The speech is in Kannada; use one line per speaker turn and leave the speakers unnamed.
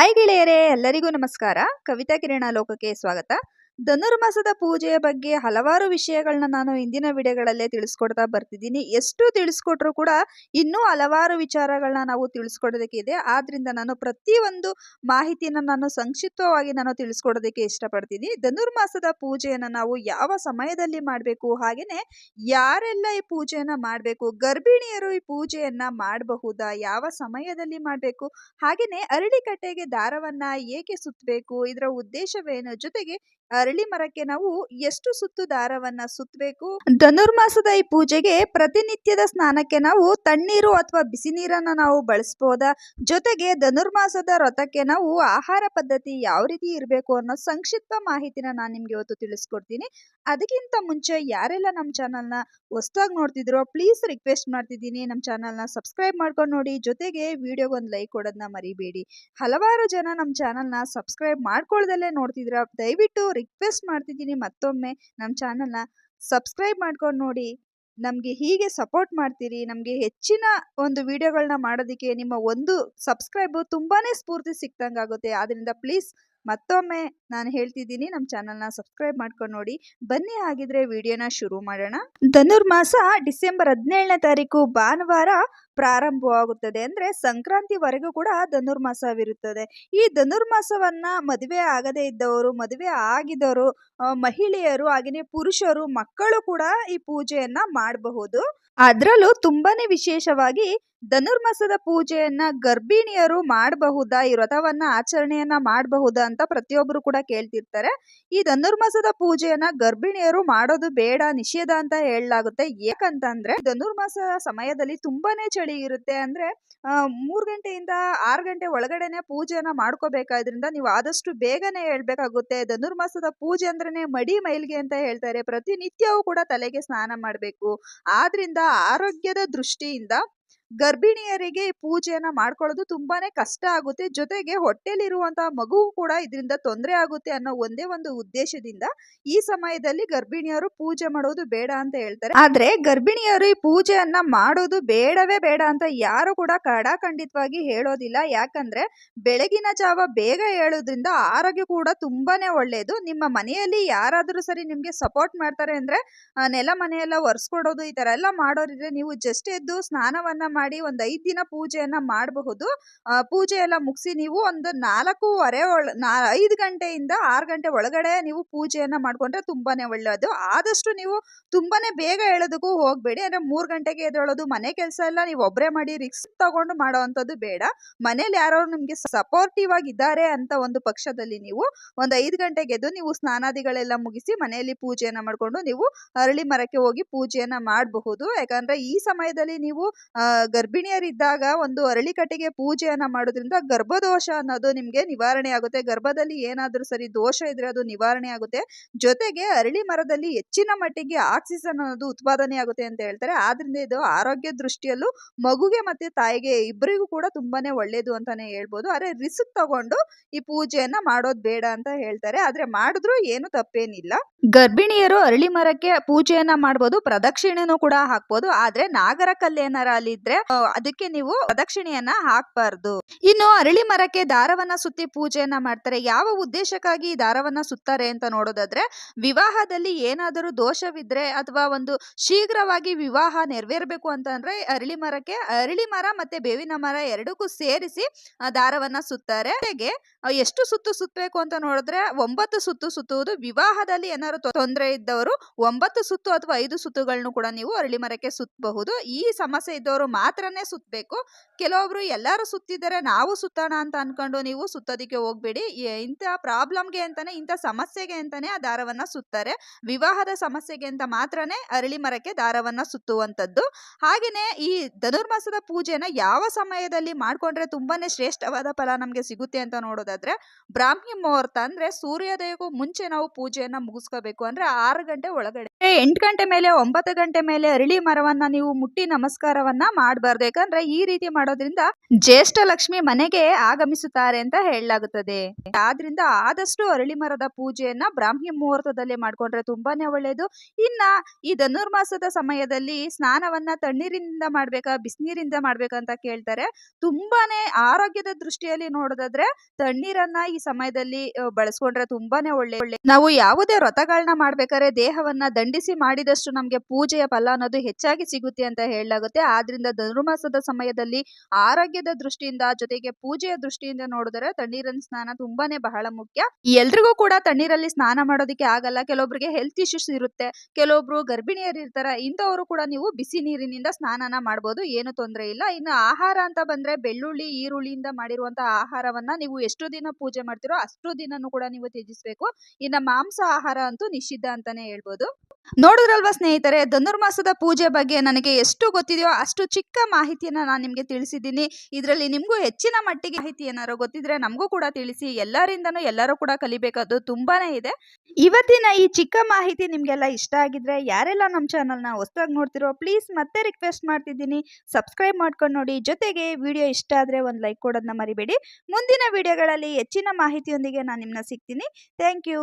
ಹಾಯ್ ಗೆಳೆಯರೇ ಎಲ್ಲರಿಗೂ ನಮಸ್ಕಾರ. ಕವಿತಾ ಕಿರಣ ಲೋಕಕ್ಕೆ ಸ್ವಾಗತ. ಧನುರ್ಮಾಸದ ಪೂಜೆಯ ಬಗ್ಗೆ ಹಲವಾರು ವಿಷಯಗಳನ್ನ ನಾನು ಇಂದಿನ ವಿಡಿಯೋಗಳಲ್ಲೇ ತಿಳಿಸ್ಕೊಡ್ತಾ ಬರ್ತಿದ್ದೀನಿ. ಎಷ್ಟು ತಿಳಿಸ್ಕೊಟ್ರು ಕೂಡ ಇನ್ನೂ ಹಲವಾರು ವಿಚಾರಗಳನ್ನ ನಾವು ತಿಳಿಸ್ಕೊಡೋದಕ್ಕೆ ಇದೆ. ಆದ್ರಿಂದ ನಾನು ಪ್ರತಿಯೊಂದು ಮಾಹಿತಿನ ನಾನು ಸಂಕ್ಷಿಪ್ತವಾಗಿ ನಾನು ತಿಳಿಸ್ಕೊಡೋದಕ್ಕೆ ಇಷ್ಟಪಡ್ತೀನಿ. ಧನುರ್ಮಾಸದ ಪೂಜೆಯನ್ನು ನಾವು ಯಾವ ಸಮಯದಲ್ಲಿ ಮಾಡಬೇಕು? ಹಾಗೆಯೇ ಯಾರೆಲ್ಲ ಈ ಪೂಜೆಯನ್ನು ಮಾಡಬೇಕು? ಗರ್ಭಿಣಿಯರು ಈ ಪೂಜೆಯನ್ನು ಮಾಡಬಹುದಾ? ಯಾವ ಸಮಯದಲ್ಲಿ ಮಾಡಬೇಕು? ಹಾಗೆಯೇ ಅರಳಿಕಟ್ಟೆಗೆ ದಾರವನ್ನು ಏಕೆ ಸುತ್ತಬೇಕು ಇದರ ಉದ್ದೇಶವೇನು? ಜೊತೆಗೆ ಅರಳಿ ಮರಕ್ಕೆ ನಾವು ಎಷ್ಟು ಸುತ್ತು ದಾರವನ್ನ ಸುತ್ತಬೇಕು ಧನುರ್ಮಾಸದ ಈ ಪೂಜೆಗೆ ಪ್ರತಿನಿತ್ಯದ ಸ್ನಾನಕ್ಕೆ ನಾವು ತಣ್ಣೀರು ಅಥವಾ ಬಿಸಿ ನೀರನ್ನ ನಾವು ಬಳಸ್ಬೋದ? ಜೊತೆಗೆ ಧನುರ್ಮಾಸದ ವ್ರತಕ್ಕೆ ನಾವು ಆಹಾರ ಪದ್ಧತಿ ಯಾವ ರೀತಿ ಇರಬೇಕು ಅನ್ನೋ ಸಂಕ್ಷಿಪ್ತ ಮಾಹಿತಿನ ನಾನು ನಿಮ್ಗೆ ಇವತ್ತು ತಿಳಿಸ್ಕೊಡ್ತೀನಿ. ಅದಕ್ಕಿಂತ ಮುಂಚೆ ಯಾರೆಲ್ಲ ನಮ್ಮ ಚಾನಲ್ನ ಹೊಸ್ದಾಗಿ ನೋಡ್ತಿದ್ರೋ ಪ್ಲೀಸ್ ರಿಕ್ವೆಸ್ಟ್ ಮಾಡ್ತಿದ್ದೀನಿ. ನಮ್ಮ ಚಾನಲ್ನ ಸಬ್ಸ್ಕ್ರೈಬ್ ಮಾಡ್ಕೊಂಡು ನೋಡಿ. ಜೊತೆಗೆ ವಿಡಿಯೋಗೆ ಒಂದು ಲೈಕ್ ಕೊಡೋದನ್ನ ಮರಿಬೇಡಿ. ಹಲವಾರು ಜನ ನಮ್ಮ ಚಾನಲ್ನ ಸಬ್ಸ್ಕ್ರೈಬ್ ಮಾಡ್ಕೊಳ್ದಲ್ಲೇ ನೋಡ್ತಿದ್ರ. ದಯವಿಟ್ಟು ರಿಕ್ವೆಸ್ಟ್ ಮಾಡ್ತಿದ್ದೀನಿ ಮತ್ತೊಮ್ಮೆ ನಮ್ಮ ಚಾನಲ್ನ ಸಬ್ಸ್ಕ್ರೈಬ್ ಮಾಡ್ಕೊಂಡು ನೋಡಿ. ನಮಗೆ ಹೀಗೆ ಸಪೋರ್ಟ್ ಮಾಡ್ತೀರಿ. ನಮಗೆ ಹೆಚ್ಚಿನ ಒಂದು ವಿಡಿಯೋಗಳನ್ನ ಮಾಡೋದಕ್ಕೆ ನಿಮ್ಮ ಒಂದು ಸಬ್ಸ್ಕ್ರೈಬು ತುಂಬಾ ಸ್ಫೂರ್ತಿ ಸಿಕ್ದಂಗೆ ಆಗುತ್ತೆ ಆದ್ದರಿಂದ ಪ್ಲೀಸ್ ಮತ್ತೊಮ್ಮೆ ನಾನು ಹೇಳ್ತಿದ್ದೀನಿ, ನಮ್ಮ ಚಾನಲ್ನ ಸಬ್ಸ್ಕ್ರೈಬ್ ಮಾಡ್ಕೊಂಡು ನೋಡಿ. ಬನ್ನಿ ಹಾಗಿದ್ರೆ ವಿಡಿಯೋನ ಶುರು ಮಾಡೋಣ. ಧನುರ್ಮಾಸ ಡಿಸೆಂಬರ್ ಹದಿನೇಳನೇ ತಾರೀಕು ಭಾನುವಾರ ಪ್ರಾರಂಭವಾಗುತ್ತದೆ ಅಂದರೆ ಸಂಕ್ರಾಂತಿವರೆಗೂ ಕೂಡ ಧನುರ್ಮಾಸವಿರುತ್ತದೆ. ಈ ಧನುರ್ಮಾಸವನ್ನು ಮದುವೆ ಆಗದೇ ಇದ್ದವರು, ಮದುವೆ ಆಗಿದವರು ಮಹಿಳೆಯರು ಹಾಗೆಯೇ ಪುರುಷರು, ಮಕ್ಕಳು ಕೂಡ ಈ ಪೂಜೆಯನ್ನು ಮಾಡಬಹುದು. ಅದರಲ್ಲೂ ತುಂಬಾನೇ ವಿಶೇಷವಾಗಿ ಧನುರ್ಮಾಸದ ಪೂಜೆಯನ್ನ ಗರ್ಭಿಣಿಯರು ಮಾಡಬಹುದಾ? ಈ ವ್ರತವನ್ನ ಆಚರಣೆಯನ್ನ ಮಾಡಬಹುದಾ? ಅಂತ ಪ್ರತಿಯೊಬ್ಬರು ಕೂಡ ಕೇಳ್ತಿರ್ತಾರೆ. ಈ ಧನುರ್ಮಾಸದ ಪೂಜೆಯನ್ನ ಗರ್ಭಿಣಿಯರು ಮಾಡೋದು ಬೇಡ, ನಿಷೇಧ ಅಂತ ಹೇಳಲಾಗುತ್ತೆ. ಯಾಕಂತಂದ್ರೆ ಧನುರ್ಮಾಸದ ಸಮಯದಲ್ಲಿ ತುಂಬಾನೇ ಚಳಿ ಇರುತ್ತೆ. ಅಂದ್ರೆ ಮೂರ್ ಗಂಟೆಯಿಂದ ಆರು ಗಂಟೆ ಒಳಗಡೆನೆ ಪೂಜೆಯನ್ನ ಮಾಡ್ಕೋಬೇಕಾದ್ರಿಂದ ನೀವು ಆದಷ್ಟು ಬೇಗನೆ ಹೇಳ್ಬೇಕಾಗುತ್ತೆ. ಧನುರ್ಮಾಸದ ಪೂಜೆ ಅಂದ್ರೇನೆ ಮಡಿ ಮೈಲ್ಗೆ ಅಂತ ಹೇಳ್ತಾರೆ. ಪ್ರತಿನಿತ್ಯವೂ ಕೂಡ ತಲೆಗೆ ಸ್ನಾನ ಮಾಡಬೇಕು. ಆದ್ರಿಂದ ಆರೋಗ್ಯದ ದೃಷ್ಟಿಯಿಂದ ಗರ್ಭಿಣಿಯರಿಗೆ ಪೂಜೆಯನ್ನ ಮಾಡ್ಕೊಳ್ಳೋದು ತುಂಬಾನೇ ಕಷ್ಟ ಆಗುತ್ತೆ. ಜೊತೆಗೆ ಹೊಟ್ಟೆಲಿರುವಂತಹ ಮಗು ಕೂಡ ಇದರಿಂದ ತೊಂದರೆ ಆಗುತ್ತೆ ಅನ್ನೋ ಒಂದೇ ಒಂದು ಉದ್ದೇಶದಿಂದ ಈ ಸಮಯದಲ್ಲಿ ಗರ್ಭಿಣಿಯರು ಪೂಜೆ ಮಾಡೋದು ಬೇಡ ಅಂತ ಹೇಳ್ತಾರೆ. ಆದ್ರೆ ಗರ್ಭಿಣಿಯರು ಈ ಪೂಜೆಯನ್ನ ಮಾಡೋದು ಬೇಡವೇ ಬೇಡ ಅಂತ ಯಾರು ಕೂಡ ಕಡಾಖಂಡಿತವಾಗಿ ಹೇಳೋದಿಲ್ಲ. ಯಾಕಂದ್ರೆ ಬೆಳಗಿನ ಜಾವ ಬೇಗ ಹೇಳೋದ್ರಿಂದ ಆರೋಗ್ಯ ಕೂಡ ತುಂಬಾನೇ ಒಳ್ಳೆಯದು ನಿಮ್ಮ ಮನೆಯಲ್ಲಿ ಯಾರಾದರೂ ಸರಿ ನಿಮ್ಗೆ ಸಪೋರ್ಟ್ ಮಾಡ್ತಾರೆ ಅಂದ್ರೆ ನೆಲ ಮನೆಯೆಲ್ಲ ಒರೆಸ್ಕೊಡೋದು ಈ ತರ ಎಲ್ಲ ಮಾಡೋರಿದ್ರೆ ನೀವು ಜಸ್ಟ್ ಎದ್ದು ಸ್ನಾನವನ್ನ ಮಾಡಿ ಒಂದ್ ಐದ್ ದಿನ ಪೂಜೆಯನ್ನ ಮಾಡಬಹುದು. ಪೂಜೆ ಎಲ್ಲ ಮುಗಿಸಿ ನೀವು ಒಂದು ನಾಲ್ಕೂವರೆ ಒಳ, ನಾ, ಐದು ಗಂಟೆಯಿಂದ ಆರು ಗಂಟೆ ಒಳಗಡೆ ನೀವು ಪೂಜೆಯನ್ನ ಮಾಡ್ಕೊಂಡ್ರೆ ತುಂಬಾನೇ ಒಳ್ಳೆಯದು ಆದಷ್ಟು ನೀವು ತುಂಬಾನೇ ಬೇಗ ಹೇಳೋದಕ್ಕೂ ಹೋಗ್ಬೇಡಿ. ಅಂದ್ರೆ ಮೂರ್ ಗಂಟೆಗೆ ಎದ್ದೇಳೋದು ಮನೆ ಕೆಲಸ ಎಲ್ಲ ನೀವು ಒಬ್ಬರೇ ಮಾಡಿ ರಿಕ್ಸ್ ತಗೊಂಡು ಮಾಡೋವಂಥದ್ದು ಬೇಡ. ಮನೇಲಿ ಯಾರೋ ನಿಮ್ಗೆ ಸಪೋರ್ಟಿವ್ ಆಗಿದ್ದಾರೆ ಅಂತ ಒಂದು ಪಕ್ಷದಲ್ಲಿ ನೀವು ಒಂದ್ ಐದು ಗಂಟೆಗೆ ಎದ್ದು ನೀವು ಸ್ನಾನಾದಿಗಳೆಲ್ಲ ಮುಗಿಸಿ ಮನೆಯಲ್ಲಿ ಪೂಜೆಯನ್ನ ಮಾಡ್ಕೊಂಡು ನೀವು ಅರಳಿ ಮರಕ್ಕೆ ಹೋಗಿ ಪೂಜೆಯನ್ನ ಮಾಡಬಹುದು. ಯಾಕಂದ್ರೆ ಈ ಸಮಯದಲ್ಲಿ ನೀವು ಗರ್ಭಿಣಿಯರಿದ್ದಾಗ ಒಂದು ಅರಳಿ ಕಟ್ಟೆಗೆ ಪೂಜೆಯನ್ನ ಮಾಡೋದ್ರಿಂದ ಗರ್ಭದೋಷ ಅನ್ನೋದು ನಿಮ್ಗೆ ನಿವಾರಣೆ ಆಗುತ್ತೆ. ಗರ್ಭದಲ್ಲಿ ಏನಾದರೂ ಸರಿ ದೋಷ ಇದ್ರೆ ಅದು ನಿವಾರಣೆ ಆಗುತ್ತೆ. ಜೊತೆಗೆ ಅರಳಿ ಮರದಲ್ಲಿ ಹೆಚ್ಚಿನ ಮಟ್ಟಿಗೆ ಆಕ್ಸಿಜನ್ ಅನ್ನೋದು ಉತ್ಪಾದನೆ ಆಗುತ್ತೆ ಅಂತ ಹೇಳ್ತಾರೆ. ಆದ್ರಿಂದ ಇದು ಆರೋಗ್ಯ ದೃಷ್ಟಿಯಲ್ಲೂ ಮಗುಗೆ ಮತ್ತೆ ತಾಯಿಗೆ ಇಬ್ಬರಿಗೂ ಕೂಡ ತುಂಬಾನೇ ಒಳ್ಳೇದು ಅಂತಾನೆ ಹೇಳ್ಬೋದು. ಆದ್ರೆ ರಿಸ್ಕ್ ತಗೊಂಡು ಈ ಪೂಜೆಯನ್ನ ಮಾಡೋದು ಬೇಡ ಅಂತ ಹೇಳ್ತಾರೆ. ಆದ್ರೆ ಮಾಡಿದ್ರು ಏನು ತಪ್ಪೇನಿಲ್ಲ. ಗರ್ಭಿಣಿಯರು ಅರಳಿ ಮರಕ್ಕೆ ಪೂಜೆಯನ್ನ ಮಾಡ್ಬೋದು. ಪ್ರದಕ್ಷಿಣೆನೂ ಕೂಡ ಹಾಕ್ಬೋದು. ಆದ್ರೆ ನಾಗರ ಕಲ್ಲೇನಾರ ಅಲ್ಲಿದ್ರೆ ಅದಕ್ಕೆ ನೀವು ಪ್ರದಕ್ಷಿಣೆಯನ್ನ ಹಾಕ್ಬಾರ್ದು. ಇನ್ನು ಅರಳಿ ಮರಕ್ಕೆ ದಾರವನ್ನ ಸುತ್ತಿ ಪೂಜೆಯನ್ನ ಮಾಡ್ತಾರೆ. ಯಾವ ಉದ್ದೇಶಕ್ಕಾಗಿ ಈ ದಾರವನ್ನ ಸುತ್ತಾರೆ ಅಂತ ನೋಡೋದಾದ್ರೆ, ವಿವಾಹದಲ್ಲಿ ಏನಾದರೂ ದೋಷವಿದ್ರೆ ಅಥವಾ ಒಂದು ಶೀಘ್ರವಾಗಿ ವಿವಾಹ ನೆರವೇರ್ಬೇಕು ಅಂತಂದ್ರೆ ಅರಳಿ ಮರಕ್ಕೆ, ಅರಳಿ ಮರ ಮತ್ತೆ ಬೇವಿನ ಮರ ಎರಡಕ್ಕೂ ಸೇರಿಸಿ ದಾರವನ್ನ ಸುತ್ತಾರೆ. ಹೇಗೆ? ಎಷ್ಟು ಸುತ್ತು ಸುತ್ತಬೇಕು ಅಂತ ನೋಡಿದ್ರೆ, ಒಂಬತ್ತು ಸುತ್ತು ಸುತ್ತುವುದು ವಿವಾಹದಲ್ಲಿ ಏನಾದ್ರು ತೊಂದರೆ ಇದ್ದವರು ಒಂಬತ್ತು ಸುತ್ತು ಅಥವಾ ಐದು ಸುತ್ತುಗಳನ್ನು ಕೂಡ ನೀವು ಅರಳಿ ಮರಕ್ಕೆ ಸುತ್ತಬಹುದು ಈ ಸಮಸ್ಯೆ ಇದ್ದವರು ಮಾತ್ರನೇ ಸುತ್ತಬೇಕು ಕೆಲವೊಬ್ರು ಎಲ್ಲರೂ ಸುತ್ತಿದ್ದಾರೆ ನಾವು ಸುತ್ತೋಣ ಅಂತ ಅನ್ಕೊಂಡು ನೀವು ಸುತ್ತೋದಕ್ಕೆ ಹೋಗ್ಬೇಡಿ. ಇಂಥ ಪ್ರಾಬ್ಲಮ್ಗೆ ಅಂತಾನೆ, ಇಂಥ ಸಮಸ್ಯೆಗೆ ಅಂತಾನೆ ಆ ದಾರವನ್ನ ಸುತ್ತಾರೆ. ವಿವಾಹದ ಸಮಸ್ಯೆಗೆ ಅಂತ ಮಾತ್ರನೇ ಅರಳಿ ಮರಕ್ಕೆ ದಾರವನ್ನ ಸುತ್ತುವಂಥದ್ದು. ಹಾಗೆಯೇ ಈ ಧನುರ್ಮಾಸದ ಪೂಜೆನ ಯಾವ ಸಮಯದಲ್ಲಿ ಮಾಡ್ಕೊಂಡ್ರೆ ತುಂಬಾನೇ ಶ್ರೇಷ್ಠವಾದ ಫಲ ನಮಗೆ ಸಿಗುತ್ತೆ ಅಂತ ನೋಡೋದಾದ್ರೆ, ಬ್ರಾಹ್ಮಿ ಮುಹೂರ್ತ ಅಂದ್ರೆ ಸೂರ್ಯೋದಯಕ್ಕೂ ಮುಂಚೆ ನಾವು ಪೂಜೆಯನ್ನ ಮುಗಿಸ್ಕೋಬೇಕು. ಅಂದ್ರೆ ಆರು ಗಂಟೆ ಒಳಗಡೆ. ಎಂಟು ಗಂಟೆ ಮೇಲೆ, ಒಂಬತ್ತು ಗಂಟೆ ಮೇಲೆ ಅರಳಿ ಮರವನ್ನ ನೀವು ಮುಟ್ಟಿ ನಮಸ್ಕಾರವನ್ನ ಮಾಡಬಾರ್ದು. ಯಾಕಂದ್ರೆ ಈ ರೀತಿ ಮಾಡೋದ್ರಿಂದ ಜ್ಯೇಷ್ಠ ಲಕ್ಷ್ಮಿ ಮನೆಗೆ ಆಗಮಿಸುತ್ತಾರೆ ಅಂತ ಹೇಳಲಾಗುತ್ತದೆ. ಆದ್ರಿಂದ ಆದಷ್ಟು ಅರಳಿ ಮರದ ಪೂಜೆಯನ್ನ ಬ್ರಾಹ್ಮಿ ಮುಹೂರ್ತದಲ್ಲಿ ಮಾಡ್ಕೊಂಡ್ರೆ ತುಂಬಾನೇ ಒಳ್ಳೆಯದು ಇನ್ನ ಈ ಧನುರ್ಮಾಸದ ಸಮಯದಲ್ಲಿ ಸ್ನಾನವನ್ನ ತಣ್ಣೀರಿನಿಂದ ಮಾಡ್ಬೇಕಾ, ಬಿಸಿನೀರಿಂದ ಮಾಡ್ಬೇಕಂತ ಕೇಳ್ತಾರೆ. ತುಂಬಾನೇ ಆರೋಗ್ಯದ ದೃಷ್ಟಿಯಲ್ಲಿ ನೋಡೋದಾದ್ರೆ ತಣ್ಣೀರನ್ನ ಈ ಸಮಯದಲ್ಲಿ ಬಳಸ್ಕೊಂಡ್ರೆ ತುಂಬಾನೇ ಒಳ್ಳೆ ನಾವು ಯಾವುದೇ ವ್ರತಗಳನ್ನ ಮಾಡ್ಬೇಕಾದ್ರೆ ದೇಹವನ್ನ ದಂಡಿಸಿ ಮಾಡಿದಷ್ಟು ನಮ್ಗೆ ಪೂಜೆಯ ಫಲ ಅನ್ನೋದು ಹೆಚ್ಚಾಗಿ ಸಿಗುತ್ತೆ ಅಂತ ಹೇಳಲಾಗುತ್ತೆ. ಆದ್ರಿಂದ ಧನುರ್ಮಾಸದ ಸಮಯದಲ್ಲಿ ಆರೋಗ್ಯದ ದೃಷ್ಟಿಯಿಂದ ಜೊತೆಗೆ ಪೂಜೆಯ ದೃಷ್ಟಿಯಿಂದ ನೋಡಿದ್ರೆ ತಣ್ಣೀರಿನ ಸ್ನಾನ ತುಂಬಾನೇ ಬಹಳ ಮುಖ್ಯ. ಎಲ್ರಿಗೂ ಕೂಡ ತಣ್ಣೀರಲ್ಲಿ ಸ್ನಾನ ಮಾಡೋದಕ್ಕೆ ಆಗಲ್ಲ. ಕೆಲವೊಬ್ಬರಿಗೆ ಹೆಲ್ತ್ ಇಶ್ಯೂಸ್ ಇರುತ್ತೆ. ಕೆಲವೊಬ್ರು ಗರ್ಭಿಣಿಯರು ಇರ್ತಾರೆ. ಇಂಥವರು ಕೂಡ ನೀವು ಬಿಸಿ ನೀರಿನಿಂದ ಸ್ನಾನನ ಮಾಡಬಹುದು ಏನು ತೊಂದರೆ ಇಲ್ಲ. ಇನ್ನು ಆಹಾರ ಅಂತ ಬಂದ್ರೆ ಬೆಳ್ಳುಳ್ಳಿ, ಈರುಳ್ಳಿಯಿಂದ ಮಾಡಿರುವಂತಹ ಆಹಾರವನ್ನ ನೀವು ಎಷ್ಟು ದಿನ ಪೂಜೆ ಮಾಡ್ತಿರೋ ಅಷ್ಟು ದಿನನೂ ಕೂಡ ನೀವು ತ್ಯಜಿಸಬೇಕು. ಇನ್ನ ಮಾಂಸ ಆಹಾರ ಅಂತೂ ನಿಷಿದ್ಧ ಅಂತಾನೆ ಹೇಳ್ಬೋದು. ನೋಡಿದ್ರಲ್ವಾ ಸ್ನೇಹಿತರೆ, ಧನುರ್ಮಾಸದ ಪೂಜೆ ಬಗ್ಗೆ ನನಗೆ ಎಷ್ಟು ಗೊತ್ತಿದೆಯೋ ಅಷ್ಟು ಚಿಕ್ಕ ಮಾಹಿತಿಯನ್ನ ನಾನು ನಿಮ್ಗೆ ತಿಳಿಸಿದ್ದೀನಿ. ಇದರಲ್ಲಿ ನಿಮಗೂ ಹೆಚ್ಚಿನ ಮಟ್ಟಿಗೆ ಮಾಹಿತಿ ಏನಾರು ಗೊತ್ತಿದ್ರೆ ನಮಗೂ ಕೂಡ ತಿಳಿಸಿ, ಎಲ್ಲರಿಂದನೂ ಎಲ್ಲರೂ ಕೂಡ ಕಲಿಬೇಕಾದ್ದು ತುಂಬಾನೇ ಇದೆ. ಇವತ್ತಿನ ಈ ಚಿಕ್ಕ ಮಾಹಿತಿ ನಿಮ್ಗೆಲ್ಲ ಇಷ್ಟ ಆಗಿದ್ರೆ, ಯಾರೆಲ್ಲ ನಮ್ಮ ಚಾನಲ್ನ ಹೊಸದಾಗಿ ನೋಡ್ತಿರೋ ಪ್ಲೀಸ್ ಮತ್ತೆ ರಿಕ್ವೆಸ್ಟ್ ಮಾಡ್ತಿದ್ದೀನಿ. ಸಬ್ಸ್ಕ್ರೈಬ್ ಮಾಡ್ಕೊಂಡು ನೋಡಿ, ಜೊತೆಗೆ ವಿಡಿಯೋ ಇಷ್ಟ ಆದರೆ ಒಂದು ಲೈಕ್ ಕೊಡೋದನ್ನ ಮರಿಬೇಡಿ. ಮುಂದಿನ ವಿಡಿಯೋಗಳಲ್ಲಿ ಹೆಚ್ಚಿನ ಮಾಹಿತಿಯೊಂದಿಗೆ ನಾನು ನಿಮ್ಮನ್ನ ಸಿಗ್ತೀನಿ. Thank you.